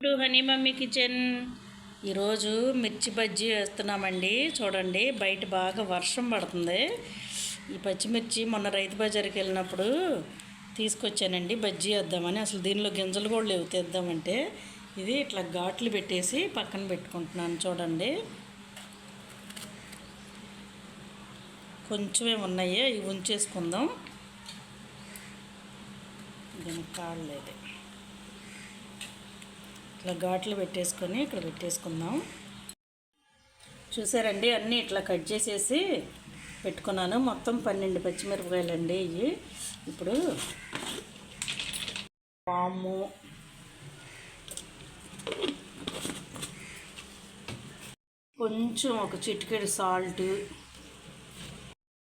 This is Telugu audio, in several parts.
ఇప్పుడు హనీ మమ్మీ కిచెన్. ఈరోజు మిర్చి బజ్జీ వేస్తున్నామండి. చూడండి బయట బాగా వర్షం పడుతుంది. ఈ పచ్చిమిర్చి మొన్న రైతు బజార్కి వెళ్ళినప్పుడు తీసుకొచ్చానండి. బజ్జీ వేద్దామని. అసలు దీనిలో గింజలు కూడా లేవు తెద్దామంటే. ఇది ఇట్లా ఘాట్లు పెట్టేసి పక్కన పెట్టుకుంటున్నాను చూడండి. కొంచెమే ఉన్నాయి ఇవి ఉంచేసుకుందాం. దీనికి కాడలేదు ఇట్లా ఘాట్లు పెట్టేసుకొని ఇక్కడ పెట్టేసుకుందాం. చూసారండి అన్నీ ఇట్లా కట్ చేసేసి పెట్టుకున్నాను. మొత్తం పన్నెండు పచ్చిమిరపకాయలు అండి ఇవి. ఇప్పుడు పాము కొంచెం ఒక చిటికెడు సాల్ట్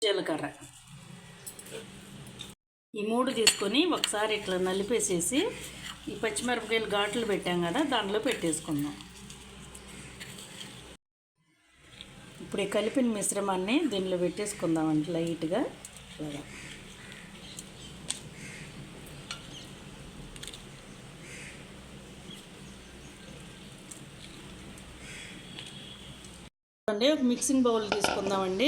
జీలకర్ర. ఈ మూడు తీసుకొని ఒకసారి ఇట్లా నలిపేసేసి ఈ పచ్చిమిరపకాయలు ఘాట్లు పెట్టాం కదా దాంట్లో పెట్టేసుకుందాం. ఇప్పుడు ఈ కలిపిన మిశ్రమాన్ని దీనిలో పెట్టేసుకుందామండి లైట్గా. ఇలాగా అండి ఒక మిక్సింగ్ బౌల్ తీసుకుందామండి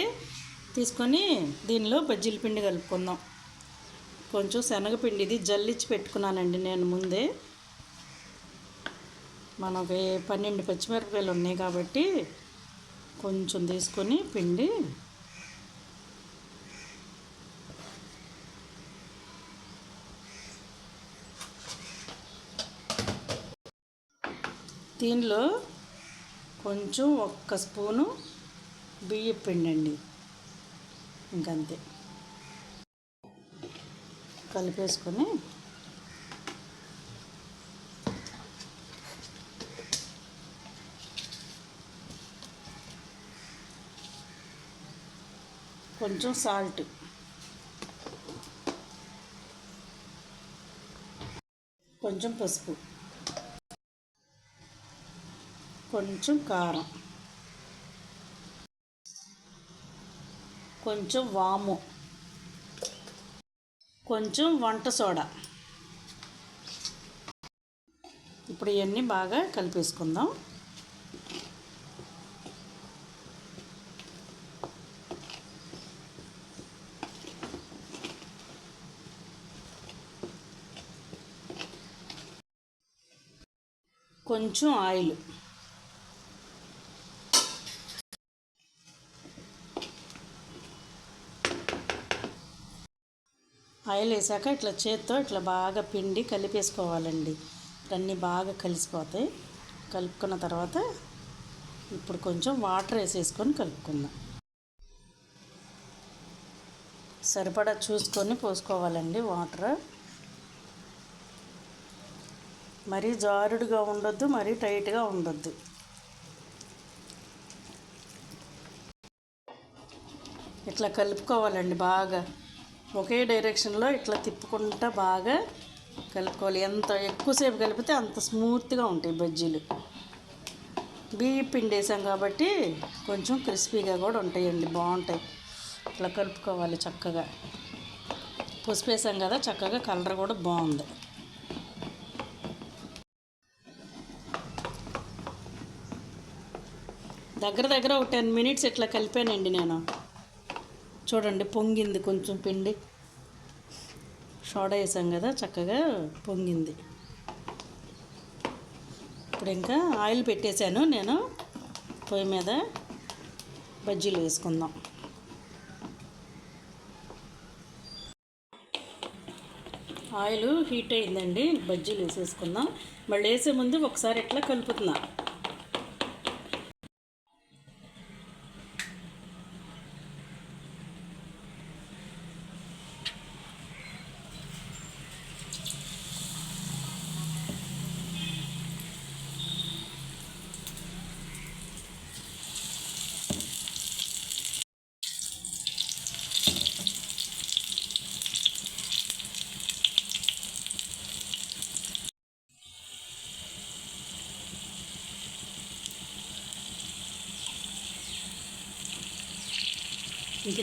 తీసుకొని దీనిలో బజ్జీల పిండి కలుపుకుందాం. కొంచెం శనగపిండి ఇది జల్లిచ్చి పెట్టుకున్నానండి నేను ముందే. మనకి పన్నెండు పచ్చిమిరపకాయలు ఉన్నాయి కాబట్టి కొంచెం తీసుకొని పిండి దీనిలో కొంచెం ఒక్క స్పూను బియ్య పిండి అండి ఇంకంతే. కలిపేసుకొని కొంచెం సాల్ట్. కొంచెం పసుపు. కొంచెం కారం. కొంచెం వాము. కొంచెం వంట సోడా. ఇప్పుడు ఇవన్నీ బాగా కలిపేసుకుందాం. కొంచెం ఆయిల్. ఆయిల్ వేసాక ఇట్లా చేత్తో ఇట్లా బాగా పిండి కలిపేసుకోవాలండి. అన్నీ బాగా కలిసిపోతాయి. కలుపుకున్న తర్వాత ఇప్పుడు కొంచెం వాటర్ వేసేసుకొని కలుపుకుందాం. సరిపడా చూసుకొని పోసుకోవాలండి వాటర్. మరీ జారుడుగా ఉండొద్దు మరీ టైట్గా ఉండొద్దు. ఇట్లా కలుపుకోవాలండి బాగా. ఒకే డైరెక్షన్లో ఇట్లా తిప్పుకుంటా బాగా కలుపుకోవాలి. ఎంత ఎక్కువసేపు కలిపితే అంత స్మూత్గా ఉంటాయి బజ్జీలు. బియ్య పిండి వేసాం కాబట్టి కొంచెం క్రిస్పీగా కూడా ఉంటాయండి బాగుంటాయి. ఇట్లా కలుపుకోవాలి చక్కగా. పసుపు వేసాం కదా చక్కగా కలర్ కూడా బాగుంది. దగ్గర దగ్గర ఒక టెన్ మినిట్స్ ఇట్లా కలిపానండి నేను. చూడండి పొంగింది కొంచెం పిండి. సోడా వేసాం కదా చక్కగా పొంగింది. ఇప్పుడు ఇంకా ఆయిల్ పెట్టేశాను నేను పొయ్యి మీద బజ్జీలు వేసుకుందాం. ఆయిల్ హీట్ అయిందండి బజ్జీలు వేసేసుకుందాం. మళ్ళీ వేసే ముందు ఒకసారి ఇట్లా కలుపుతున్నాను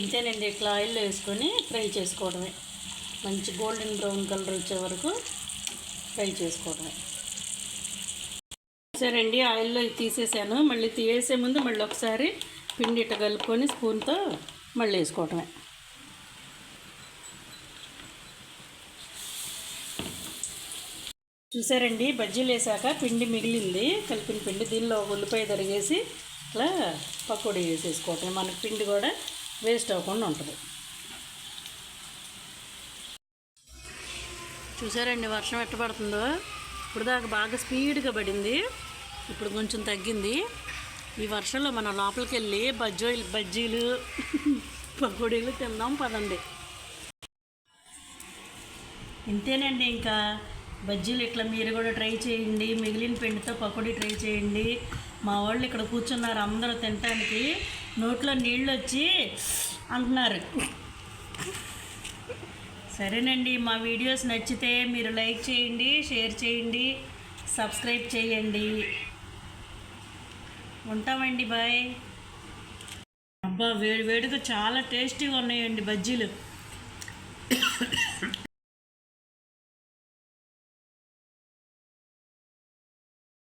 ఇంతేనండి ఇట్లా ఆయిల్లో వేసుకొని ఫ్రై చేసుకోవడమే. మంచి గోల్డెన్ బ్రౌన్ కలర్ వచ్చే వరకు ఫ్రై చేసుకోవడమే. సరేండి ఆయిల్లో తీసేసాను. మళ్ళీ తీసే ముందు మళ్ళీ ఒకసారి పిండి ఇట్ట కలుపుకొని స్పూన్తో మళ్ళీ వేసుకోవటమే చూసారండి బజ్జీలు వేసాక పిండి మిగిలింది. కలిపిన పిండి దీనిలో ఉల్లిపాయ తరిగేసి ఇట్లా పకోడీ వేసేసుకోవటం మనకి పిండి కూడా వేస్ట్ అవ్వకుండా ఉంటుంది. చూసారండి వర్షం ఎట్ట పడుతుందో? ఇప్పుడు దాకా బాగా స్పీడ్గా పడింది. ఇప్పుడు కొంచెం తగ్గింది. ఈ వర్షంలో మనం లోపలికి వెళ్ళి బజ్జోలు బజ్జీలు పకోడీలు తిందాం పదండి. ఇంతేనండి ఇంకా. బజ్జీలు ఇట్లా మీరు కూడా ట్రై చేయండి. మిగిలిన పిండితో పకోడీ ట్రై చేయండి. మా వాళ్ళు ఇక్కడ కూర్చున్నారు అందరూ తినటానికి. నోట్లో నీళ్ళు వచ్చి అంటున్నారు. సరేనండి మా వీడియోస్ నచ్చితే మీరు లైక్ చేయండి షేర్ చేయండి సబ్స్క్రైబ్ చేయండి. ఉంటామండి బాయ్. అబ్బా వేడి వేడిగా చాలా టేస్టీగా ఉన్నాయండి బజ్జీలు.